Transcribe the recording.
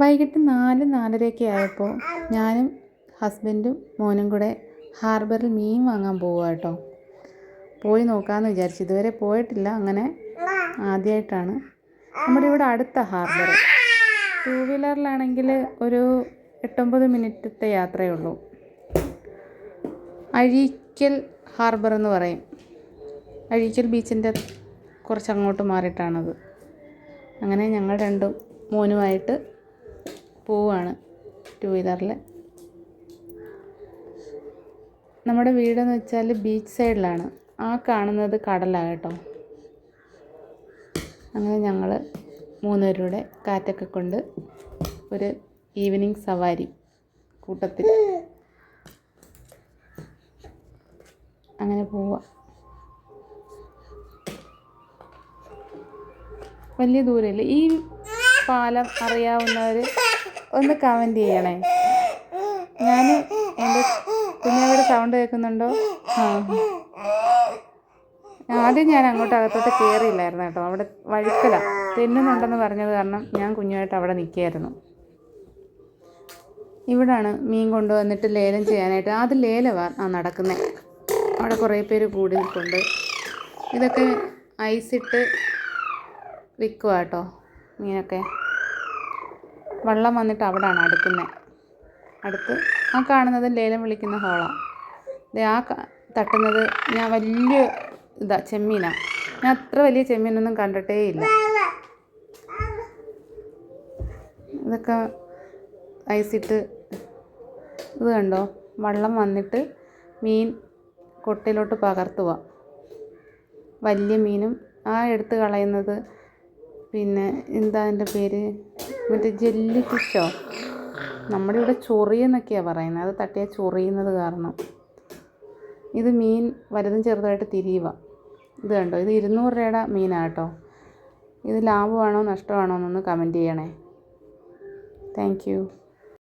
വൈകിട്ട് നാല് നാലരയൊക്കെ ആയപ്പോൾ ഞാനും ഹസ്ബൻഡും മോനും കൂടെ ഹാർബറിൽ മീൻ വാങ്ങാൻ പോവുക കേട്ടോ പോയി നോക്കാമെന്ന് വിചാരിച്ചു. ഇതുവരെ പോയിട്ടില്ല. അങ്ങനെ ആദ്യമായിട്ടാണ് നമ്മുടെ ഇവിടെ അടുത്ത ഹാർബർ ടൂ വീലറിലാണെങ്കിൽ ഒരു എട്ടൊമ്പത് മിനിറ്റത്തെ യാത്രയേ ഉള്ളൂ അഴീക്കൽ ഹാർബർ എന്ന് പറയും. അഴീക്കൽ ബീച്ചിന്റെ കുറച്ച് അങ്ങോട്ട് മാറിയിട്ടാണത്. അങ്ങനെ ഞങ്ങൾ രണ്ടും മോനുമായിട്ട് പോവാണ് ടു വീലറിൽ നമ്മുടെ വീടെന്ന് വെച്ചാൽ ബീച്ച് സൈഡിലാണ് ആ കാണുന്നത് കടലാണ് കേട്ടോ. അങ്ങനെ ഞങ്ങൾ മൂന്നുപേരുടെ കാറ്റൊക്കെ കൊണ്ട് ഒരു ഈവനിങ് സവാരി കൂട്ടത്തിൽ. അങ്ങനെ പോവുക വലിയ ദൂരമില്ല ഈ പാലം അറിയാവുന്നവർ ഒന്ന് കമന്റ് ചെയ്യണേ. ഞാൻ എന്റെ കുഞ്ഞവിടെ സൗണ്ട് കേൾക്കുന്നുണ്ടോ? ആ. ആദ്യം ഞാൻ അങ്ങോട്ട് അകത്തോട്ട് കയറിയില്ലായിരുന്നു കേട്ടോ. അവിടെ വഴുക്കല തെന്നുന്നുണ്ടെന്ന് പറഞ്ഞത് കാരണം ഞാൻ കുഞ്ഞുമായിട്ട് അവിടെ നിൽക്കുകയായിരുന്നു. ഇവിടാണ് മീൻ കൊണ്ടുവന്നിട്ട് ലേലം ചെയ്യാനായിട്ട്. അത് ലേലമാണ് നടക്കുന്നത് അവിടെ കുറേ പേര് കൂടി നിൽപ്പുണ്ട്. ഇതൊക്കെ ഐസിട്ട് വിൽക്കുക കേട്ടോ മീനൊക്കെ. വള്ളം വന്നിട്ട് അവിടാണ് അടുക്കുന്നത് അടുത്ത് ആ കാണുന്നത് ലേലം വിളിക്കുന്ന ഹോളാണ് ആ തട്ടുന്നത് ഞാൻ വലിയ ഇതാ ചെമ്മീനാണ് ഞാൻ അത്ര വലിയ ചെമ്മീനൊന്നും കണ്ടിട്ടേ ഇല്ല ഇതൊക്കെ ഐസിട്ട് ഇത് കണ്ടോ? വള്ളം വന്നിട്ട് മീൻ കൊട്ടയിലോട്ട് പകർത്തുക വലിയ മീനും ആ എടുത്ത് കളയുന്നത് പിന്നെ എന്താ അതിന്റെ പേര്? മറ്റേ ജെല്ലി ഫിഷോ നമ്മുടെ ഇവിടെ ചൊറിയെന്നൊക്കെയാണ് പറയുന്നത്. അത് തട്ടിയാൽ ചൊറിയുന്നത് കാരണം. ഇത് മീൻ വലുതും ചെറുതായിട്ട് തിരിയുക ഇത് കണ്ടോ? ഇത് ഇരുന്നൂറ് രൂപയുടെ മീനാണ് കേട്ടോ. ഇത് ലാഭമാണോ നഷ്ടമാണോ എന്നൊന്ന് കമന്റ് ചെയ്യണേ. Thank you.